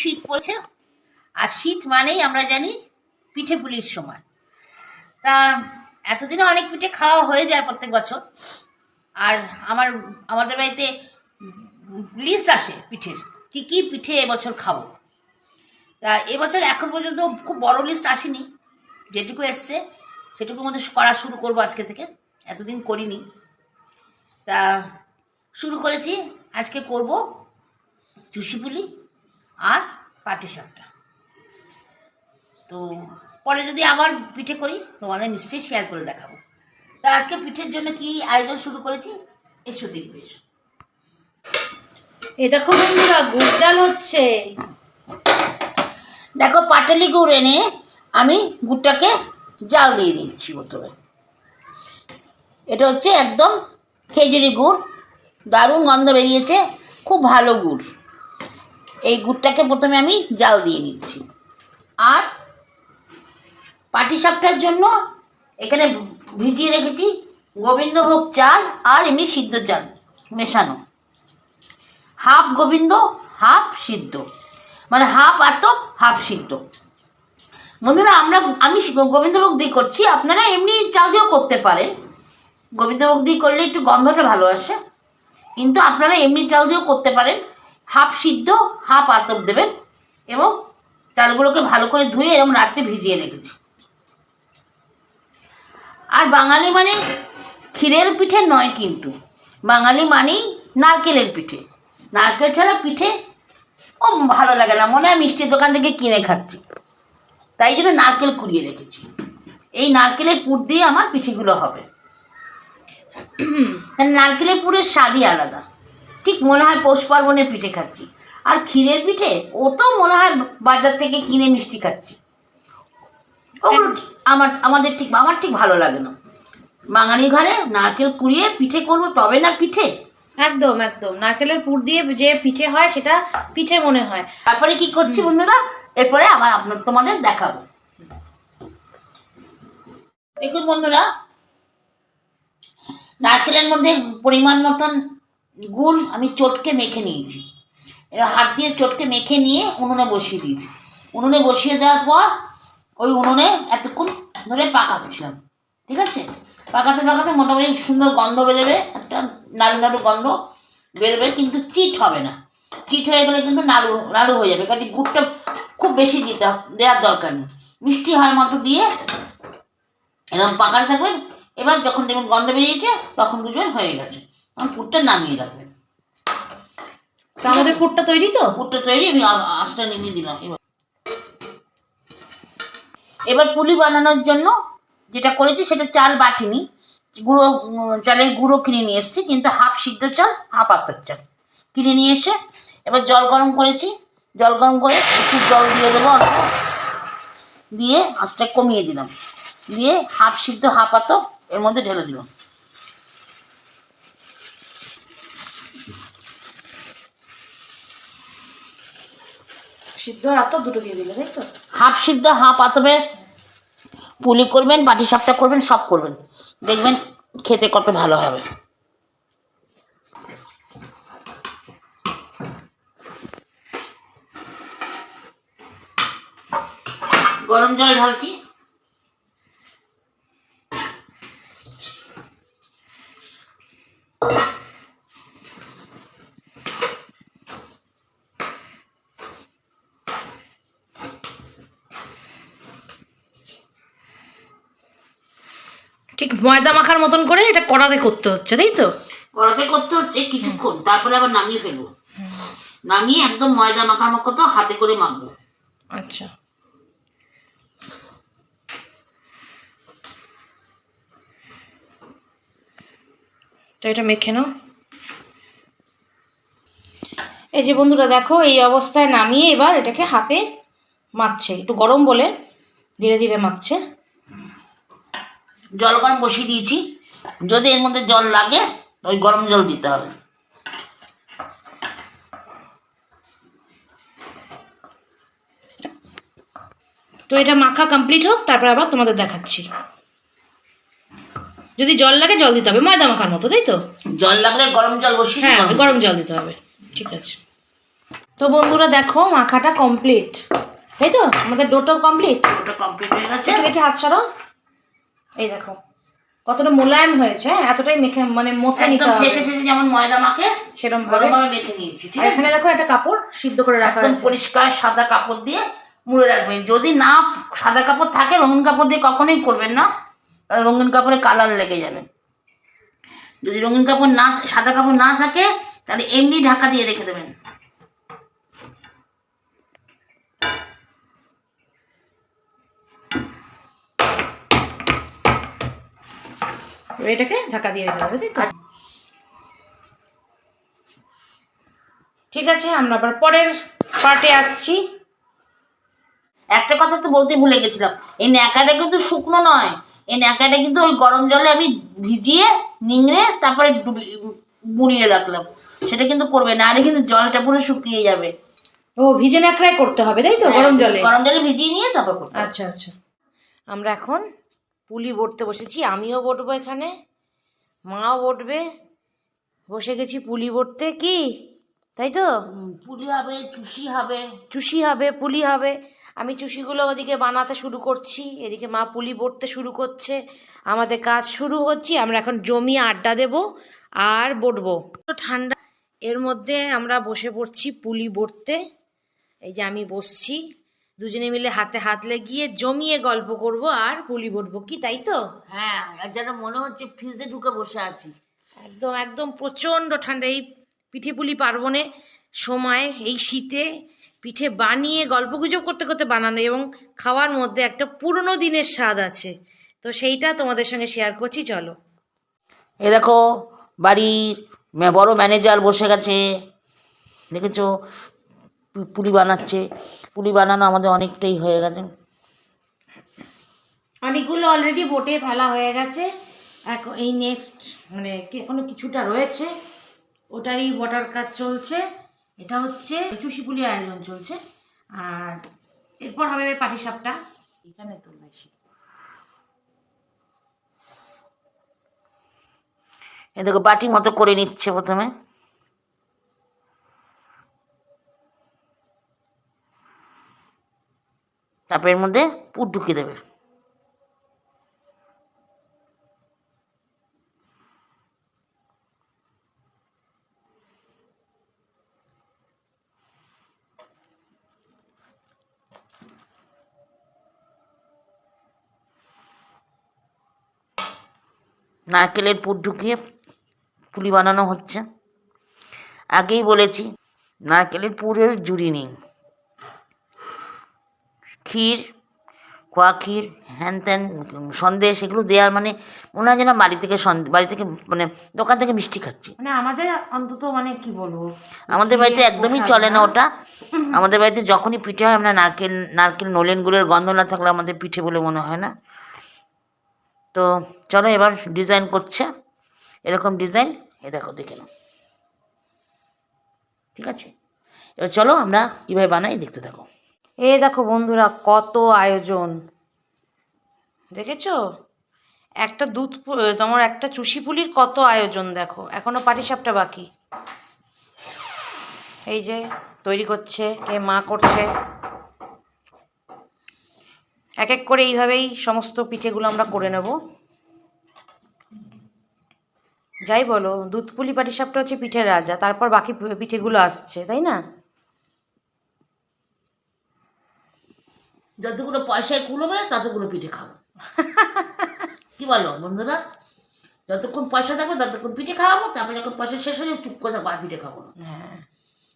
শীত পড়ছে আর শীত মানেই আমরা জানি পিঠে পুলির সময়। তা এতদিনে অনেক পিঠে খাওয়া হয়ে যায় প্রত্যেক বছর। আর আমার, আমাদের বাড়িতে লিস্ট আসে পিঠের, কি কি পিঠে এবছর খাব। তা এবছর এখন পর্যন্ত খুব বড় লিস্ট আসেনি। যেটুকু এসছে, সেটুকুর মধ্যে করা শুরু করব আজকে থেকে। এতদিন করিনি। তা শুরু করেছি, আজকে করব চুষিপুলি আর পাটিসাপটা তো পরে যদি আবার পিঠে করি তোমাদের নিশ্চয়ই শেয়ার করে দেখাবো। তা আজকে পিঠের জন্য কি আয়োজন শুরু করেছি? এসো দেখবে। এ দেখো বন্ধুরা গুড় জাল হচ্ছে। দেখো পাটালি গুড় এনে আমি গুড়টাকে জাল দিয়ে দিচ্ছি বোতলে এটা হচ্ছে একদম খেজুরি গুড় দারুণ গন্ধ বেরিয়েছে খুব ভালো গুড়। এই গুড়টাকে প্রথমে আমি জাল দিয়ে নিচ্ছি আর পাটিসাপটার জন্য এখানে ভিজিয়ে রেখেছি গোবিন্দভোগ চাল আর এমনি সিদ্ধ চাল মেশানো। হাফ গোবিন্দ, হাফ সিদ্ধ। মানে হাফ আতপ হাফ সিদ্ধ। বন্ধুরা, আমরা আমি গোবিন্দভোগ দিয়ে করছি। আপনারা এমনি চাল দিয়েও করতে পারেন। গোবিন্দভোগ দিয়ে করলে একটু গন্ধটা ভালো আসে। কিন্তু আপনারা এমনি চাল দিয়েও করতে পারেন। হাফ সিদ্ধ, হাফ আতপ দেবেন এবং চালগুলোকে ভালো করে ধুয়ে এরকম রাত্রে ভিজিয়ে রেখেছি। আর বাঙালি মানে ক্ষীরের পিঠে নয় কিন্তু, বাঙালি মানেই নারকেলের পিঠে। নারকেল ছাড়া পিঠে ও ভালো লাগে না, মনে হয় মিষ্টির দোকান থেকে কিনে খাচ্ছি। তাই জন্য নারকেল কুড়িয়ে রেখেছি। এই নারকেলের পুর দিয়ে আমার পিঠেগুলো হবে। নারকেলের পুরের স্বাদই আলাদা। ঠিক মনে হয় পৌষ পার্বণের পিঠে খাচ্ছি। আর ক্ষীরের পিঠে ও তো মনে হয় বাজার থেকে কিনে মিষ্টি খাচ্ছি। ওগুলো আমার আমাদের ঠিক আমার ঠিক ভালো লাগে না। বাঙালি ঘরে নারকেল কুড়িয়ে পিঠে করব তবে না পিঠে? একদম একদম। নারকেলের পুর দিয়ে যে পিঠে হয় সেটা পিঠে মনে হয়। তারপরে কি করছি বন্ধুরা? এরপরে আবার আপনার তোমাদের দেখাবো। দেখুন বন্ধুরা নারকেলের মধ্যে পরিমাণ মতন গুড় আমি চটকে মেখে নিয়েছি। এবার হাত দিয়ে চটকে মেখে নিয়ে উনুনে বসিয়ে দিয়েছি। উনুনে বসিয়ে দেওয়ার পর ওই উনুনে এতক্ষণ ধরে পাকাচ্ছিলাম, ঠিক আছে? পাকাতে পাকাতে মোটামুটি সুন্দর গন্ধ বেরোবে, একটা নাড়ু নাড়ু গন্ধ বেরোবে, কিন্তু চিট হবে না। চিট হয়ে গেলে কিন্তু নাড়ু নাড়ু হয়ে যাবে, কাজে গুড়টা খুব বেশি দিতে দেওয়ার দরকার নেই। মিষ্টি হয় মতো দিয়ে এরকম পাকাতে থাকবেন। এবার যখন দেখবেন গন্ধ বেরিয়েছে, তখন বুঝবেন হয়ে গেছে। তখন পুরটা নামিয়ে রাখবেন তো আমাদের পুরটা তৈরি তো? পুরটা তৈরি আমি আঁচটা নিভিয়ে দিলাম এবার। এবার পুলি বানানোর জন্য যেটা করেছি সেটা চাল বাটিনি। গুঁড়ো চালের গুঁড়ো কিনে নিয়ে এসেছি কিন্তু হাফ সিদ্ধ চাল হাফ আতর চাল কিনে নিয়ে এসে এবার জল গরম করেছি। জল গরম করে একটু জল দিয়ে দেবো অল্প। দিয়ে আঁচটা কমিয়ে দিলাম। দিয়ে হাফ সিদ্ধ হাফ আতর এর মধ্যে ঢেলে দিলাম। সিদ্ধ আর আতপ দুটো দিয়ে দিলে, তাই তো? হাফ সিদ্ধ, হাফ আতবে পুলি করবেন, বাটি সাপটা করবেন, সব করবেন। দেখবেন খেতে কত ভালো হবে। গরম জল ঢালছি। ঠিক ময়দা মাখার মতন করে এটা কড়াতে করতে হচ্ছে তাই তো? কড়াতে করতে হচ্ছে কিছুক্ষণ তারপরে আবার নামিয়ে ফেলব। নামিয়ে একদম ময়দা মাখার মতো তো হাতে করে মাখবো। আচ্ছা। তো এটা মেখে নাও। এই যে বন্ধুরা দেখো এই অবস্থায় নামিয়ে এবার এটাকে হাতে মাখছে। একটু গরম বলে ধীরে ধীরে মাখছে। জল গরম বসিয়ে দিয়েছি। যদি এর মধ্যে জল লাগে ওই গরম জল দিতে হবে। তো এটা মাখা কমপ্লিট হোক তারপর আবার তোমাদের দেখাচ্ছি। যদি জল লাগে জল দিতে হবে। ময়দা মাখার মতো তাই তো? জল লাগলে গরম জল বসিয়ে হ্যাঁ গরম জল দিতে হবে। ঠিক আছে। তো বন্ধুরা দেখো মাখাটা কমপ্লিট তাই তো? আমাদের ডোটা কমপ্লিট ওটা কমপ্লিট হয়ে গেছে। হাত সরো এই দেখো কতটা মোলায়েম হয়েছে হ্যাঁ? এতটাই মেখে মানে মথে নিতে হবে। ঠেসে ঠেসে যেমন ময়দা মাখে সেরকম ভাবে। মেখে নিয়েছি ঠিক আছে? এখানে দেখো একটা কাপড় সিদ্ধ করে রাখা একদম পরিষ্কার সাদা কাপড় দিয়ে মুড়ে রাখবেন যদি না সাদা কাপড় থাকে রঙিন কাপড় দিয়ে কখনোই করবেন না তাহলে রঙিন কাপড়ে কালার লেগে যাবে। যদি রঙিন কাপড় না সাদা কাপড় না থাকে তাহলে এমনি ঢাকা দিয়ে রেখে দেবেন। এবার এটাকে ঢাকা দিয়ে রেখে দেবে তাই তো? ঠিক আছে আমরা আবার পরের পার্টে আসছি। একটা কথা তো বলতে ভুলে গেছিলাম এই ন্যাকাটা কিন্তু শুকনো নয়। এই ন্যাকাটা কিন্তু ওই গরম জলে আমি ভিজিয়ে নিংড়ে তারপরে ডুবি- বুড়িয়ে রাখলাম। সেটা কিন্তু করবে না আরে কিন্তু জলটা পুরো শুকিয়ে যাবে। ও ভিজে ন্যাকড়াই করতে হবে তাই তো? গরম জলে? গরম জলে ভিজিয়ে নিয়ে তারপর আচ্ছা আচ্ছা। আমরা এখন পুলি বটতে বসেছি আমিও বটবো এখানে মাও বটবে বসে গেছি পুলি বটতে কি? তাই তো? পুলি হবে চুষি হবে। চুষি হবে পুলি হবে আমি চুষিগুলো ওদিকে বানাতে শুরু করছি এদিকে মা পুলি বটতে শুরু করছে আমাদের কাজ শুরু হচ্ছে আমরা এখন জমি আড্ডা দেব আর বটবো। তো ঠান্ডা এর মধ্যে আমরা বসে পড়ছি পুলি বটতে এই যে আমি বসছি। দুজনে মিলে হাতে হাত লাগিয়ে জমিয়ে গল্প করব আর পুলি বটবো কি তাই তো? হ্যাঁ আর যেন মনে হচ্ছে ফ্রিজে ঢুকে বসে আছি। একদম একদম প্রচণ্ড ঠান্ডা। এই পিঠে পুলি পার্বণে সময় এই শীতে পিঠে বানিয়ে গল্পগুজব করতে করতে বানানো এবং খাওয়ার মধ্যে একটা পুরনো দিনের স্বাদ আছে। তো সেইটা তোমাদের সঙ্গে শেয়ার করছি চলো। এ দেখো বাড়ির বড় ম্যানেজার বসে গেছে। দেখেছ? পুলি বানাচ্ছে। পুলি বানানো আমাদের অনেকটাই হয়ে গেছে। অনেকগুলো অলরেডি বোটে ফেলা হয়ে গেছে। এখন এই নেক্সট মানে কি- এখনও কিছুটা রয়েছে। ওটারই বটার কাজ চলছে। এটা হচ্ছে চুষি পুলির আয়োজন চলছে। আর এরপর হবে পাটিসাপটা। এখানে তো বেশি। এ দেখো বাটি মতো করে নিচ্ছে প্রথমে। তারপর এর মধ্যে পুর ঢুকিয়ে দেবে। নারকেলের পুর ঢুকিয়ে পুলি বানানো হচ্ছে। আগেই বলেছি, নারকেলের পুরের জুড়ি নেই। ক্ষীর খোয়া ক্ষীর হ্যান ত্যান সন্দেশ এগুলো দেওয়ার মানে মনে হয় যেন বাড়ি থেকে বাড়ি থেকে মানে দোকান থেকে মিষ্টি খাচ্ছি। মানে আমাদের অন্তত মানে কি বলব? আমাদের বাড়িতে একদমই চলে না। ওটা। আমাদের বাড়িতে যখনই পিঠে হয় আমরা নারকেল নারকেল নলেন গুড়ের গন্ধ না থাকলে আমাদের পিঠে বলে মনে হয় না। তো চলো এবার ডিজাইন করছে। এরকম ডিজাইন এ দেখো দেখে নাও। ঠিক আছে? এবার চলো আমরা কীভাবে বানাই দেখতে থাকো। এ দেখো বন্ধুরা, কত আয়োজন। দেখেছ? একটা দুধ তোমার একটা চুষি পুলির কত আয়োজন দেখো। এখনও পাটিসাপটা বাকি। এই যে, তৈরি করছে, কে মা করছে। এক এক করে এইভাবেই সমস্ত পিঠেগুলো আমরা করে নেব। যাই বলো, দুধ পুলি পাটিসাপটা হচ্ছে পিঠের রাজা, তারপর বাকি পিঠেগুলো আসছে, তাই না? যতগুলো পয়সায় কুলোবে ততগুলো পিঠে খাব। কি বলো বন্ধুরা? যতক্ষণ পয়সা থাকবে ততক্ষণ পিঠে খাওয়াবো তারপরে যখন পয়সা শেষ হয়ে চুপ করে থাকব, আর পিঠে খাব না। হ্যাঁ।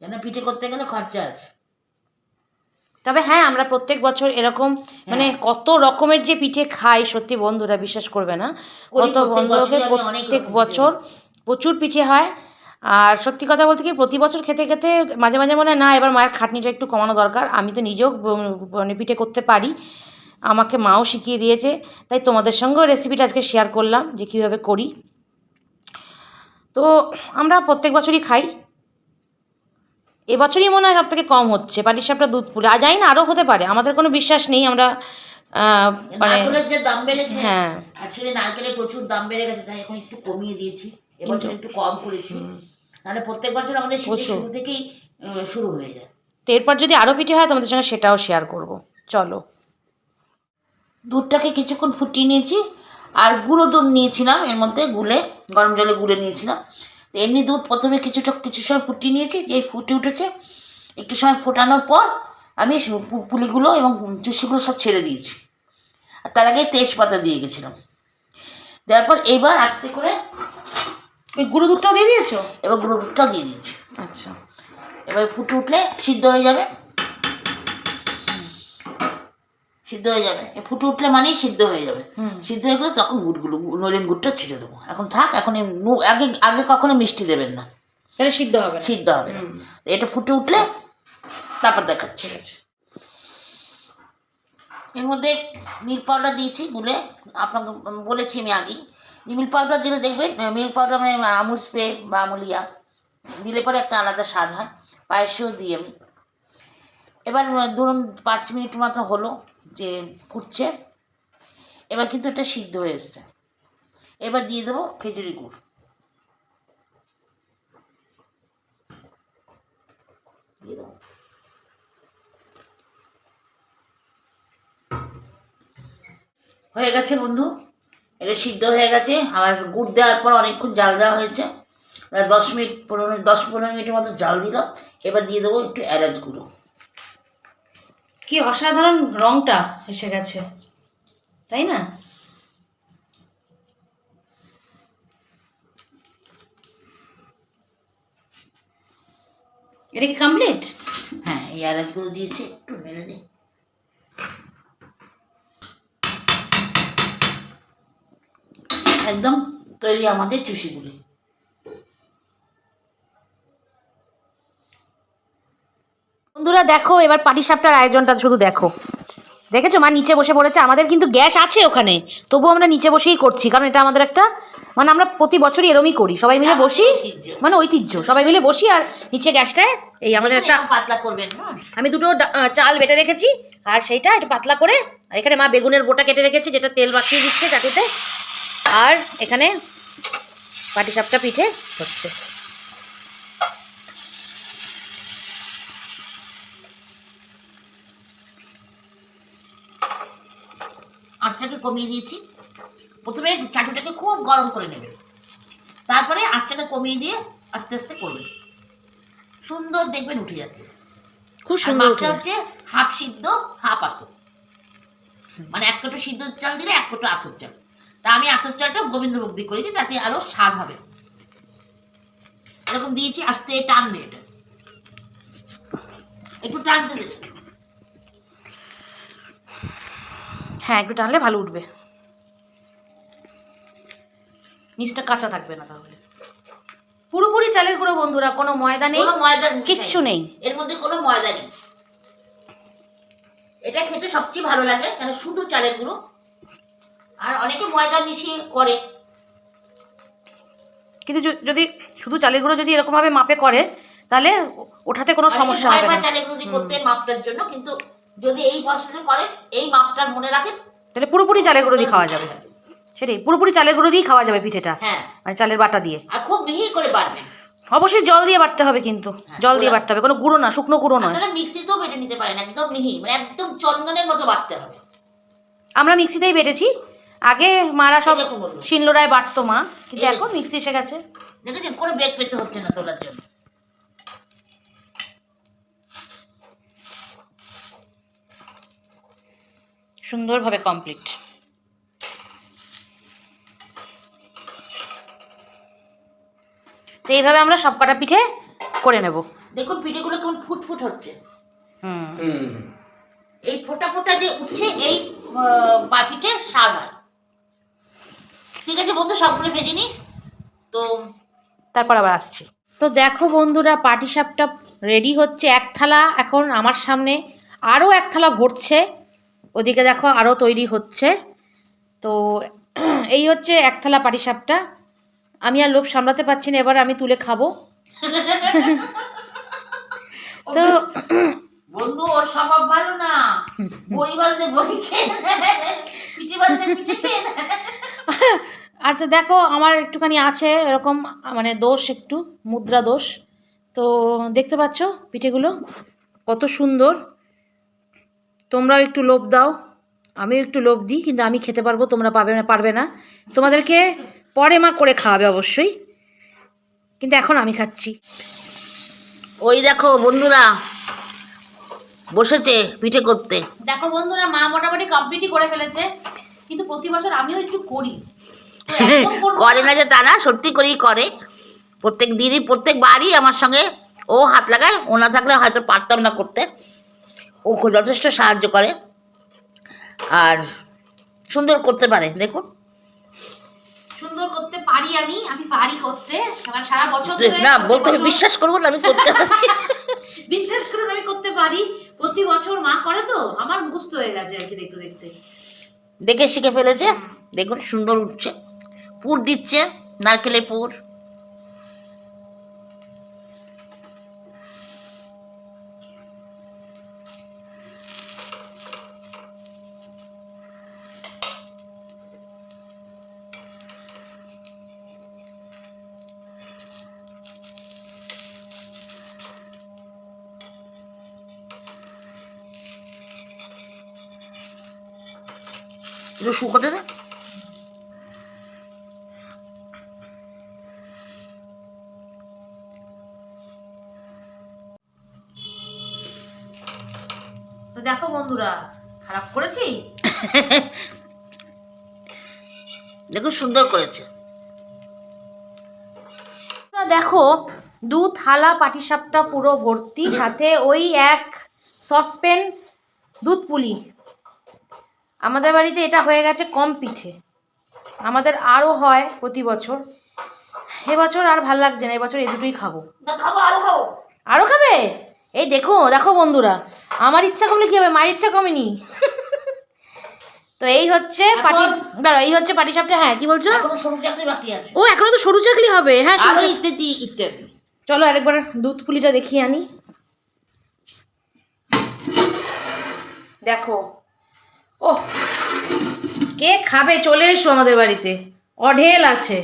কেন পিঠে করতে গেলে খরচা আছে? তবে হ্যাঁ আমরা প্রত্যেক বছর এরকম মানে কত রকমের যে পিঠে খাই সত্যি বন্ধুরা বিশ্বাস করবে না। কত বন্ধুকে অনেক প্রত্যেক বছর প্রচুর পিঠে হয়। আর সত্যি কথা বলতে কি প্রতি বছর খেতে খেতে মাঝে মাঝে মনে হয় না এবার মায়ের খাটনিটা একটু কমানো দরকার। আমি তো নিজেও মানে পিঠে করতে পারি। আমাকে মাও শিখিয়ে দিয়েছে। তাই তোমাদের সঙ্গেও রেসিপিটা আজকে শেয়ার করলাম যে কীভাবে করি। তো আমরা প্রত্যেক বছরই খাই। এবছরই মনে হয় সব থেকে কম হচ্ছে। পাটিসাপটা দুধ পুলি আর জানি না আরও হতে পারে। আমাদের কোনো বিশ্বাস নেই আমরা মানে যে দাম বেড়েছে হ্যাঁ। অ্যাকচুয়ালি নারকেলের প্রচুর দাম বেড়ে গেছে তাই এখন একটু কমিয়ে দিয়েছি। এবছর একটু কম করেছি। নাহলে প্রত্যেক বছর আমাদের শীতের শুরু থেকেই শুরু হয়ে যায়। তো এরপর যদি আরও পিঠে হয় তোমাদের সঙ্গে সেটাও শেয়ার করব। চলো। দুধটাকে কিছুক্ষণ ফুটিয়ে নিয়েছি আর গুঁড়ো দুধ নিয়েছিলাম এর মধ্যে গুলে গরম জলে গুলে নিয়েছিলাম। তো এমনি দুধ প্রথমে কিছুটা কিছু সময় ফুটিয়ে নিয়েছি যেই ফুটে উঠেছে একটু সময় ফোটানোর পর আমি পুলিগুলো এবং চুষিগুলো সব ছেড়ে দিয়েছি। আর তার আগে তেজপাতা দিয়ে গেছিলাম। দেওয়ার পর এবার আস্তে করে ওই গুঁড়ো দুধটাও দিয়ে দিয়েছ? এবার গুঁড়ো দুধটাও দিয়ে দিয়েছি। আচ্ছা। এবার ফুটে উঠলে সিদ্ধ হয়ে যাবে। সিদ্ধ হয়ে যাবে। এ ফুটে উঠলে মানেই সিদ্ধ হয়ে যাবে। হুম। সিদ্ধ হয়ে গেলে তখন গুড়গুলো নলেন গুড়টা ছেড়ে দেবো। এখন থাক এখন আগে আগে কখনো মিষ্টি দেবেন না। তাহলে সিদ্ধ হবে সিদ্ধ হবে এটা ফুটে উঠলে তারপর দেখাচ্ছি। এর মধ্যে মিল্ক পাউডার দিয়েছি গুলে। আপনাকে বলেছি আমি আগেই। মিল্ক পাউডার দিলে দেখবেন মিল্ক পাউডার মানে আমুল স্প্রে বা আমুলিয়া। দিলে পরে একটা আলাদা স্বাদ হয়। পায়েসেও দিই আমি। এবার ধরুন পাঁচ মিনিট মতো হলো যে ফুটছে। এবার কিন্তু এটা সিদ্ধ হয়ে এসছে। এবার দিয়ে দেবো খেজুরি গুড়। দিয়ে দেবো। হয়ে গেছে বন্ধু। এটা সিদ্ধ হয়ে গেছে। আবার গুড় দেওয়ার পর অনেকক্ষণ জাল দেওয়া হয়েছে। প্রায় দশ মিনিট পনেরো দশ পনেরো মিনিটের মতো জাল দিলাম। এবার দিয়ে দেবো একটু এলাচ গুঁড়ো। কি অসাধারণ রংটা এসে গেছে তাই না? এটা কি কমপ্লিট হ্যাঁ এই এলাচ গুঁড়ো দিয়েছি একটু মেরে দিই। একদম তৈরি আমাদের চুষিগুলি বন্ধুরা দেখো এবার পাটিসাপটার আয়োজনটা শুধু দেখো। দেখেছ? মা নিচে বসে পড়েছে। আমাদের কিন্তু গ্যাস আছে ওখানে। তবুও আমরা নিচে বসেই করছি কারণ এটা আমাদের একটা মানে আমরা প্রতি বছরই এরমই করি। সবাই মিলে বসি মানে ঐতিহ্য। সবাই মিলে বসি আর নিচে গ্যাসটায় এই আমাদের একটা পাতলা করবেন হ্যাঁ। আমি দুটো চাল বেটে রেখেছি আর সেইটা একটু পাতলা করে আর এখানে মা বেগুনের বোটা কেটে রেখেছি যেটা তেল মাখিয়ে দিচ্ছে চাটুতে। আর এখানে পাটিসাপটা পিঠে হচ্ছে। আঁচটাকে কমিয়ে দিয়েছি। প্রথমে চাটুটাকে খুব গরম করে নেবে। তারপরে আঁচটাকে কমিয়ে দিয়ে আস্তে আস্তে করবেন সুন্দর দেখবেন উঠে যাচ্ছে। খুব সুন্দর উঠে হচ্ছে হাফ সিদ্ধ হাফ আতর। মানে এক কোটো সিদ্ধ চাল দিলে এক কোটো আতর চাল। তা আমি আতর চালটা গোবিন্দভোগ দিয়ে করেছি তাতে আরও স্বাদ হবে। এরকম দিয়েছি আস্তে টানবে এটা। একটু টানতে হ্যাঁ একটু টানলে ভালো উঠবে। নিচটা কাঁচা থাকবে না তাহলে। পুরোপুরি চালের গুঁড়ো বন্ধুরা কোনো ময়দা নেই ময়দা। কিচ্ছু নেই। এর মধ্যে কোনো ময়দা নেই। এটা খেতে সবচেয়ে ভালো লাগে কেন শুধু চালের গুঁড়ো আর অনেকে ময়দা মিশিয়ে করে। কিন্তু যদি শুধু চালের গুঁড়ো যদি এরকমভাবে মাপে করে তাহলে ওঠাতে কোনো সমস্যা হবে না। চালের গুঁড়ো দিয়ে করতে মাপটার জন্য কিন্তু যদি এই প্রসেসে করেন এই মাপটা মনে রাখেন তাহলে পুরোপুরি চালের গুঁড়ো দিয়ে খাওয়া যাবে। সেটাই পুরোপুরি চালের গুঁড়ো দিয়ে খাওয়া যাবে পিঠেটা হ্যাঁ। মানে চালের বাটা দিয়ে। আর খুব মিহি করে বাড়বেন অবশ্যই জল দিয়ে বাটতে হবে কিন্তু জল দিয়ে বাটতে হবে কোনো গুঁড়ো না শুকনো গুঁড়ো নয়। আপনারা মিক্সিতেও বেটে নিতে পারেন একদম মিহি মানে একদম চন্দনের মতো বাড়তে হবে। আমরা মিক্সিতেই বেটেছি আগে মারা সব। শিলনোড়ায় বাটতো মা। কিন্তু এখন মিক্সি এসে গেছে। দেখেছেন? কোনো বেগ পেতে হচ্ছে না তোলার জন্য। সুন্দরভাবে কমপ্লিট তো এইভাবে আমরা সব কটা পিঠে করে নেব। দেখুন পিঠেগুলো কেমন ফুটফুট হচ্ছে। হুম। এই ফোটা ফোটা যে উঠছে এই পাখিতে স্বাদ হয়। ঠিক আছে বন্ধু সবগুলো ভেজে নি তো তারপর আবার আসছি। তো দেখো বন্ধুরা পাটিসাপটা রেডি হচ্ছে এক থালা। এখন আমার সামনে আরও এক থালা ভরছে ওদিকে দেখো আরও তৈরি হচ্ছে। তো এই হচ্ছে এক থালা পাটিসাপটা। আমি আর লোভ সামলাতে পারছি না এবার আমি তুলে খাব। তো বন্ধু ওর স্বভাব ভালো না। বড়ি বাজলে বড়ি খেয়ে পিঠে পিঠে খেয়ে আচ্ছা দেখো আমার একটুখানি আছে এরকম মানে দোষ একটু মুদ্রা দোষ। তো দেখতে পাচ্ছ পিঠেগুলো? কত সুন্দর। তোমরাও একটু লোভ দাও। আমিও একটু লোভ দিই কিন্তু আমি খেতে পারব তোমরা পাবে না পারবে না। তোমাদেরকে পরে মা করে খাওয়াবে অবশ্যই। কিন্তু এখন আমি খাচ্ছি। ওই দেখো বন্ধুরা বসেছে পিঠে করতে। দেখো বন্ধুরা মা মোটামুটি কমপ্লিটই করে ফেলেছে কিন্তু প্রতি বছর আমিও একটু করি। করে না যে তারা সত্যি করেই করে। প্রত্যেক দিনই প্রত্যেক বারই আমার সঙ্গে ও হাত লাগায় ও না থাকলে হয়তো পারতাম না করতে। ও যথেষ্ট সাহায্য করে। আর সুন্দর করতে পারে দেখুন। সুন্দর করতে পারি আমি আমি পারি করতে। আমার সারা বছর ধরে না বলতে বিশ্বাস করব না আমি করতে পারি। বিশ্বাস করুন আমি করতে পারি। প্রতি বছর মা করে তো আমার মুখস্থ হয়ে গেছে আর কি দেখতে দেখতে। দেখে শিখে ফেলেছে? দেখুন সুন্দর উঠছে। পুর দিচ্ছে নারকেলের পুর। একটু শুকোতে দে। তো দেখো বন্ধুরা খারাপ করেছি? দেখুন সুন্দর করেছে। দেখো দু থালা পাটিসাপটা পুরো ভর্তি সাথে ওই এক সসপেন দুধ পুলি। আমাদের বাড়িতে এটা হয়ে গেছে কম পিঠে। আমাদের আরও হয় প্রতি বছর। এবছর আর ভালো লাগছে না এবছর এই দুটোই খাব। খাব আরও খাব। আরও খাবে? এই দেখো দেখো বন্ধুরা আমার ইচ্ছা কমলে কী হবে? মার ইচ্ছা কমেনি। তো এই হচ্ছে পাটি দাঁড়াও এই হচ্ছে পাটিসাপটা হ্যাঁ কি বলছো? চাকরি ও এখনও তো সরু চাকলি হবে। হ্যাঁ সরু ইত্যাদি ইত্যাদি। চলো আরেকবার দুধ পুলিটা দেখিয়ে আনি। দেখো ও কে খাবে? চলে এসো আমাদের বাড়িতে। অঢেল আছে।